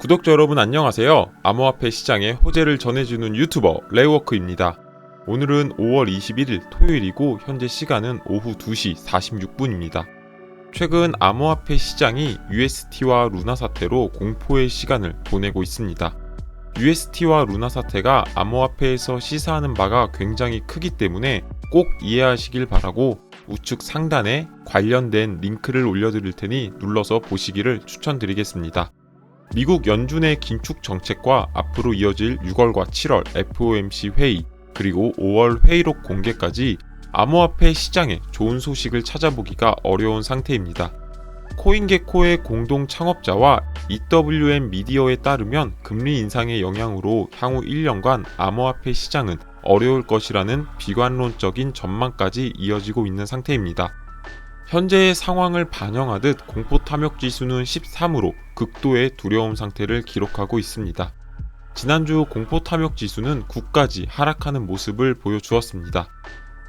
구독자 여러분 안녕하세요. 암호화폐 시장의 호재를 전해주는 유튜버 레이워크입니다. 오늘은 5월 21일 토요일이고 현재 시간은 오후 2시 46분입니다. 최근 암호화폐 시장이 UST와 루나 사태로 공포의 시간을 보내고 있습니다. UST와 루나 사태가 암호화폐에서 시사하는 바가 굉장히 크기 때문에 꼭 이해하시길 바라고 우측 상단에 관련된 링크를 올려드릴 테니 눌러서 보시기를 추천드리겠습니다. 미국 연준의 긴축 정책과 앞으로 이어질 6월과 7월 FOMC 회의 그리고 5월 회의록 공개까지 암호화폐 시장에 좋은 소식을 찾아보기가 어려운 상태입니다. 코인게코의 공동 창업자와 EWM 미디어에 따르면 금리 인상의 영향으로 향후 1년간 암호화폐 시장은 어려울 것이라는 비관론적인 전망까지 이어지고 있는 상태입니다. 현재의 상황을 반영하듯 공포 탐욕 지수는 13으로 극도의 두려움 상태를 기록하고 있습니다. 지난주 공포 탐욕 지수는 9까지 하락하는 모습을 보여주었습니다.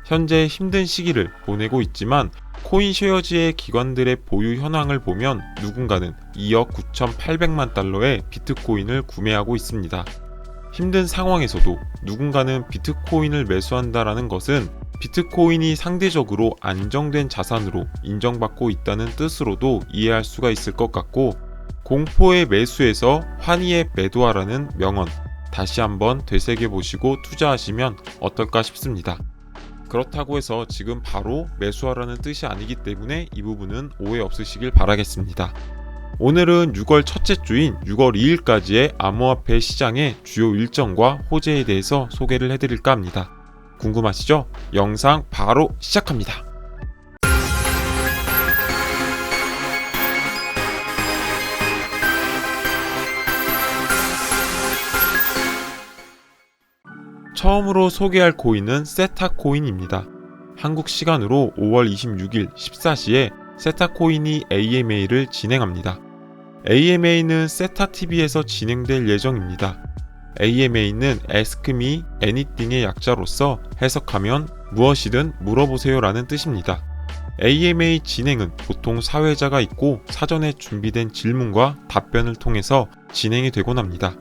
현재 힘든 시기를 보내고 있지만 코인 쉐어지의 기관들의 보유 현황을 보면 누군가는 2억 9,800만 달러의 비트코인을 구매하고 있습니다. 힘든 상황에서도 누군가는 비트코인을 매수한다라는 것은 비트코인이 상대적으로 안정된 자산으로 인정받고 있다는 뜻으로도 이해할 수가 있을 것 같고 공포의 매수에서 환희의 매도하라는 명언 다시 한번 되새겨 보시고 투자하시면 어떨까 싶습니다. 그렇다고 해서 지금 바로 매수하라는 뜻이 아니기 때문에 이 부분은 오해 없으시길 바라겠습니다. 오늘은 6월 첫째 주인 6월 2일까지의 암호화폐 시장의 주요 일정과 호재에 대해서 소개를 해드릴까 합니다. 궁금하시죠? 영상 바로 시작합니다. 처음으로 소개할 코인은 세타 코인입니다. 한국 시간으로 5월 26일 14시에 세타 코인이 AMA를 진행합니다. AMA는 세타 TV에서 진행될 예정입니다. AMA는 Ask Me Anything의 약자로서 해석하면 무엇이든 물어보세요라는 뜻입니다. AMA 진행은 보통 사회자가 있고 사전에 준비된 질문과 답변을 통해서 진행이 되곤 합니다.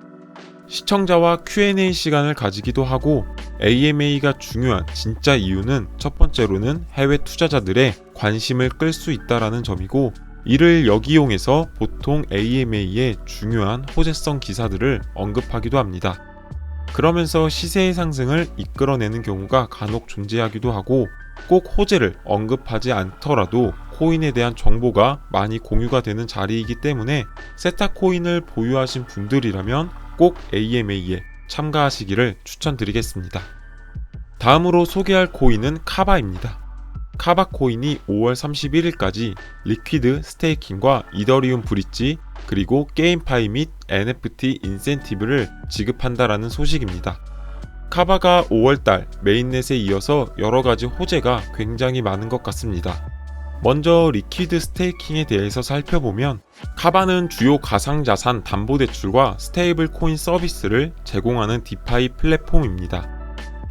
시청자와 Q&A 시간을 가지기도 하고 AMA가 중요한 진짜 이유는 첫 번째로는 해외 투자자들의 관심을 끌 수 있다라는 점이고 이를 역이용해서 보통 AMA의 중요한 호재성 기사들을 언급하기도 합니다. 그러면서 시세의 상승을 이끌어내는 경우가 간혹 존재하기도 하고 꼭 호재를 언급하지 않더라도 코인에 대한 정보가 많이 공유가 되는 자리이기 때문에 세타 코인을 보유하신 분들이라면 꼭 AMA에 참가하시기를 추천드리겠습니다. 다음으로 소개할 코인은 카바입니다. 카바 코인이 5월 31일까지 리퀴드 스테이킹과 이더리움 브릿지 그리고 게임파이 및 NFT 인센티브를 지급한다라는 소식입니다. 카바가 5월달 메인넷에 이어서 여러 가지 호재가 굉장히 많은 것 같습니다. 먼저 리퀴드 스테이킹에 대해서 살펴보면 카바는 주요 가상자산 담보대출과 스테이블 코인 서비스를 제공하는 디파이 플랫폼입니다.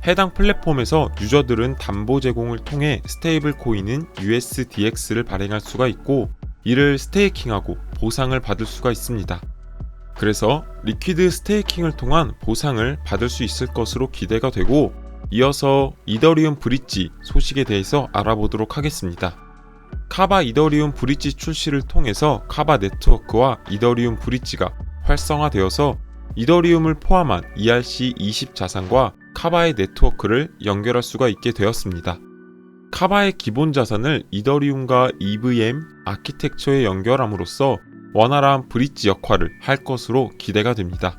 해당 플랫폼에서 유저들은 담보 제공을 통해 스테이블 코인인 USDX를 발행할 수가 있고 이를 스테이킹하고 보상을 받을 수가 있습니다. 그래서 리퀴드 스테이킹을 통한 보상을 받을 수 있을 것으로 기대가 되고 이어서 이더리움 브릿지 소식에 대해서 알아보도록 하겠습니다. 카바 이더리움 브릿지 출시를 통해서 카바 네트워크와 이더리움 브릿지가 활성화되어서 이더리움을 포함한 ERC20 자산과 카바의 네트워크를 연결할 수가 있게 되었습니다. 카바의 기본 자산을 이더리움과 EVM 아키텍처에 연결함으로써 원활한 브릿지 역할을 할 것으로 기대가 됩니다.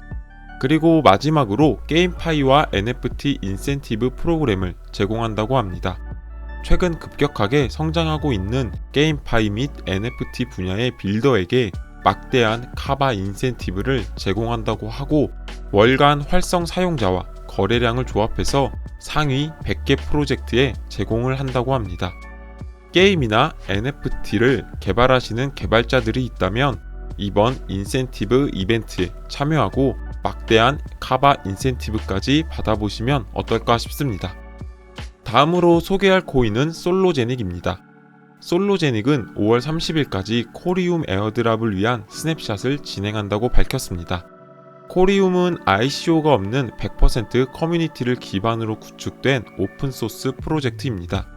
그리고 마지막으로 게임파이와 NFT 인센티브 프로그램을 제공한다고 합니다. 최근 급격하게 성장하고 있는 게임파이 및 NFT 분야의 빌더에게 막대한 카바 인센티브를 제공한다고 하고 월간 활성 사용자와 거래량을 조합해서 상위 100개 프로젝트에 제공을 한다고 합니다. 게임이나 NFT를 개발하시는 개발자들이 있다면 이번 인센티브 이벤트에 참여하고 막대한 카바 인센티브까지 받아보시면 어떨까 싶습니다. 다음으로 소개할 코인은 솔로제닉입니다. 솔로제닉은 5월 30일까지 코리움 에어드랍을 위한 스냅샷을 진행한다고 밝혔습니다. 코리움은 ICO가 없는 100% 커뮤니티를 기반으로 구축된 오픈소스 프로젝트입니다.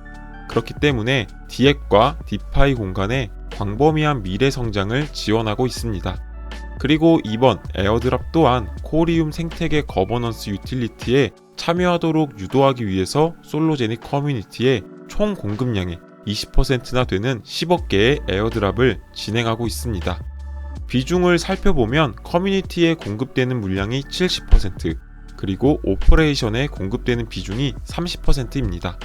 그렇기 때문에 디앱과 디파이 공간의 광범위한 미래 성장을 지원하고 있습니다. 그리고 이번 에어드랍 또한 코리움 생태계 거버넌스 유틸리티에 참여하도록 유도하기 위해서 솔로제닉 커뮤니티의 총 공급량의 20%나 되는 10억 개의 에어드랍을 진행하고 있습니다. 비중을 살펴보면 커뮤니티에 공급되는 물량이 70%, 그리고 오퍼레이션에 공급되는 비중이 30%입니다.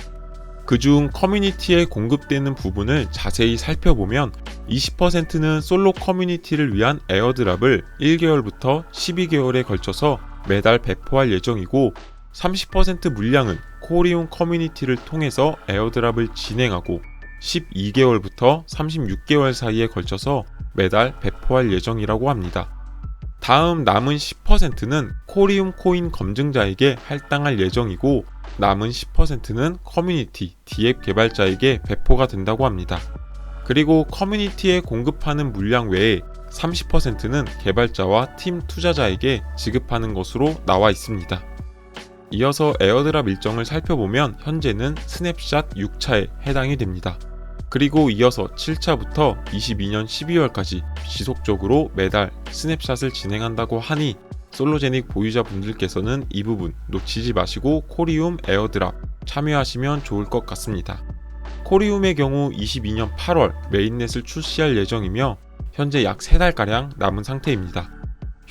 그중 커뮤니티에 공급되는 부분을 자세히 살펴보면 20%는 솔로 커뮤니티를 위한 에어드랍을 1개월부터 12개월에 걸쳐서 매달 배포할 예정이고 30% 물량은 코리온 커뮤니티를 통해서 에어드랍을 진행하고 12개월부터 36개월 사이에 걸쳐서 매달 배포할 예정이라고 합니다. 다음 남은 10%는 코리움 코인 검증자에게 할당할 예정이고 남은 10%는 커뮤니티, 디앱 개발자에게 배포가 된다고 합니다. 그리고 커뮤니티에 공급하는 물량 외에 30%는 개발자와 팀 투자자에게 지급하는 것으로 나와 있습니다. 이어서 에어드랍 일정을 살펴보면 현재는 스냅샷 6차에 해당이 됩니다. 그리고 이어서 7차부터 22년 12월까지 지속적으로 매달 스냅샷을 진행한다고 하니 솔로제닉 보유자분들께서는 이 부분 놓치지 마시고 코리움 에어드랍 참여하시면 좋을 것 같습니다. 코리움의 경우 22년 8월 메인넷을 출시할 예정이며 현재 약 3달가량 남은 상태입니다.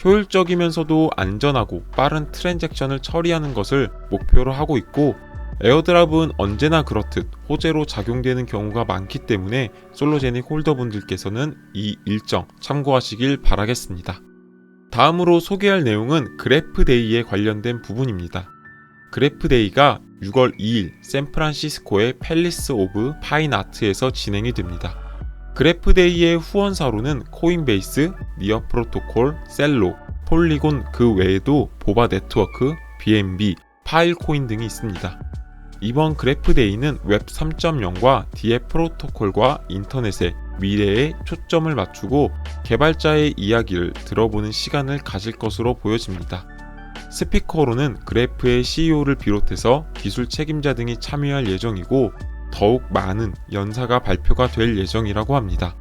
효율적이면서도 안전하고 빠른 트랜잭션을 처리하는 것을 목표로 하고 있고 에어드랍은 언제나 그렇듯 호재로 작용되는 경우가 많기 때문에 솔로제닉 홀더분들께서는 이 일정 참고하시길 바라겠습니다. 다음으로 소개할 내용은 그래프데이에 관련된 부분입니다. 그래프데이가 6월 2일 샌프란시스코의 팰리스 오브 파인 아트에서 진행이 됩니다. 그래프데이의 후원사로는 코인베이스, 니어 프로토콜, 셀로, 폴리곤 그 외에도 보바 네트워크, BNB, 파일코인 등이 있습니다. 이번 그래프데이는 웹 3.0과 디앱 프로토콜과 인터넷의 미래에 초점을 맞추고 개발자의 이야기를 들어보는 시간을 가질 것으로 보여집니다. 스피커로는 그래프의 CEO를 비롯해서 기술 책임자 등이 참여할 예정이고 더욱 많은 연사가 발표가 될 예정이라고 합니다.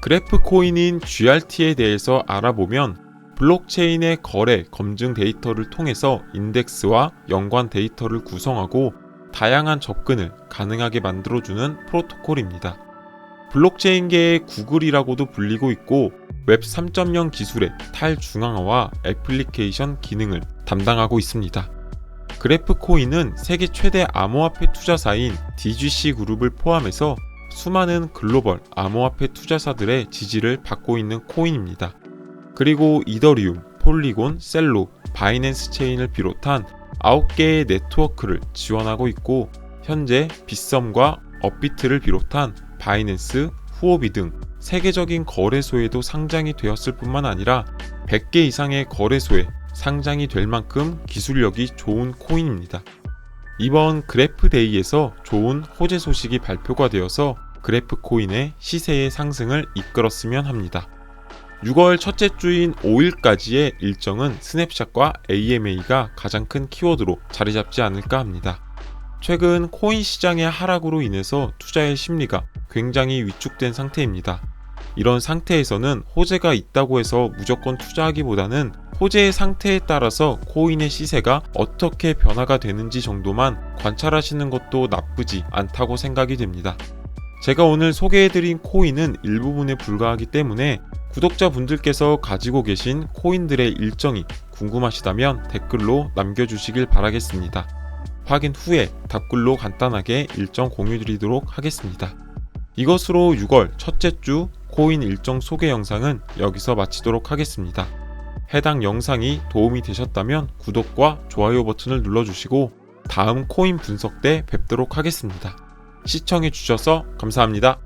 그래프 코인인 GRT에 대해서 알아보면 블록체인의 거래 검증 데이터를 통해서 인덱스와 연관 데이터를 구성하고 다양한 접근을 가능하게 만들어주는 프로토콜입니다. 블록체인계의 구글이라고도 불리고 있고 웹 3.0 기술의 탈중앙화와 애플리케이션 기능을 담당하고 있습니다. 그래프코인은 세계 최대 암호화폐 투자사인 DGC 그룹을 포함해서 수많은 글로벌 암호화폐 투자사들의 지지를 받고 있는 코인입니다. 그리고 이더리움, 폴리곤, 셀로, 바이낸스 체인을 비롯한 9개의 네트워크를 지원하고 있고 현재 빗썸과 업비트를 비롯한 바이낸스, 후오비 등 세계적인 거래소에도 상장이 되었을 뿐만 아니라 100개 이상의 거래소에 상장이 될 만큼 기술력이 좋은 코인입니다. 이번 그래프데이에서 좋은 호재 소식이 발표가 되어서 그래프 코인의 시세의 상승을 이끌었으면 합니다. 6월 첫째 주인 5일까지의 일정은 스냅샷과 AMA가 가장 큰 키워드로 자리 잡지 않을까 합니다. 최근 코인 시장의 하락으로 인해서 투자의 심리가 굉장히 위축된 상태입니다. 이런 상태에서는 호재가 있다고 해서 무조건 투자하기보다는 호재의 상태에 따라서 코인의 시세가 어떻게 변화가 되는지 정도만 관찰하시는 것도 나쁘지 않다고 생각이 됩니다. 제가 오늘 소개해드린 코인은 일부분에 불과하기 때문에 구독자분들께서 가지고 계신 코인들의 일정이 궁금하시다면 댓글로 남겨주시길 바라겠습니다. 확인 후에 답글로 간단하게 일정 공유드리도록 하겠습니다. 이것으로 6월 첫째 주 코인 일정 소개 영상은 여기서 마치도록 하겠습니다. 해당 영상이 도움이 되셨다면 구독과 좋아요 버튼을 눌러주시고 다음 코인 분석 때 뵙도록 하겠습니다. 시청해주셔서 감사합니다.